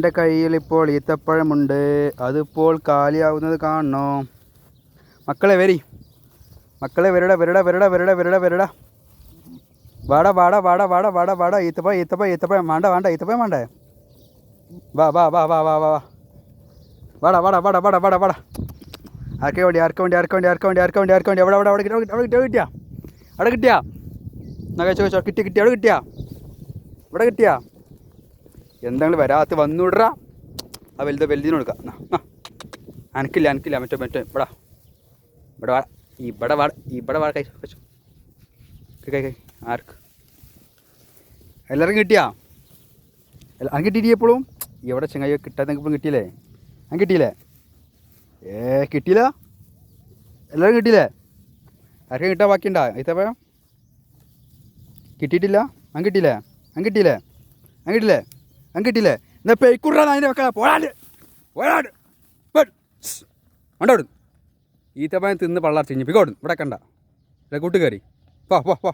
എന്റെ കയ്യിൽ ഇപ്പോൾ ഈത്തപ്പഴമുണ്ട്. അതിപ്പോൾ കാലിയാവുന്നത് കാണണോ. മക്കളെ വരി. മക്കളെ വരട വരട വരട വരട വരട വരട. വാട വാട വാട വാട വാട വാട. ഈത്തപ്പഴം ഈത്തപ്പഴം ഈത്തപ്പഴം. വേണ്ട വേണ്ട ഈത്തപ്പഴം വേണ്ടേ? വാ വാ വാ വാ വാ വാ വാ. വാടാ വാടാ വാടാ വാടാ വാടാ വാടാ. ആർക്കെ വേണ്ടി ആർക്കെ വേണ്ടി ആർക്കെ വേണ്ടി ആർക്കെ വേണ്ടി ആർക്കെ വേണ്ടി ആർക്കെ വേണ്ടി. അവിടെ അവിടെ അവിടെ അവിടെ കിട്ടിയ കിട്ടിയാ? അവിടെ കിട്ടിയാ? എന്നാ കഴിച്ചോ കഴിച്ചോ. കിട്ടി കിട്ടി അവിടെ കിട്ടിയാ? ഇവിടെ കിട്ടിയാ? എന്തെങ്കിലും വരാത്ത വന്നുവിടറ. ആ വലുത് വലുതിന് കൊടുക്കാം. അനക്കില്ല അനക്കില്ല. മറ്റേ മറ്റേ ഇവിടെ ഇവിടെ വാ. ഇവിടെ വാ. ഇവിടെ വാ. കൈ വെച്ചു കൈ കൈ ആർക്ക്? എല്ലാവർക്കും കിട്ടിയാ? അനക്ക് ഇവിടെ എപ്പോഴും? എവിടെ ചെങ്ങായി കിട്ടാതെ ഇപ്പം കിട്ടിയില്ലേ? അനക്ക് കിട്ടിയില്ലേ? ഏ കിട്ടിയില്ല? എല്ലാവരും കിട്ടിയില്ലേ? ആർക്കും കിട്ടാൻ ബാക്കിയുണ്ടാ? ഇത്തപ്പഴം കിട്ടിയിട്ടില്ല? അൻ കിട്ടിയില്ലേ? അൻ കിട്ടിയില്ലേ? അൻ കിട്ടിയില്ലേ? ഞാൻ കിട്ടിയില്ലേ? എന്നാ പെയ്ക്കുറാ അതിന്റെ മക്കളെ പോരാട് പോരാട് ഈ ഈത്തപ്പഴം തിന്ന് പള്ളാർ കഴിഞ്ഞ് പിക്കോടും ഇവിടെ കണ്ട. കൂട്ട് പോ പോ പോ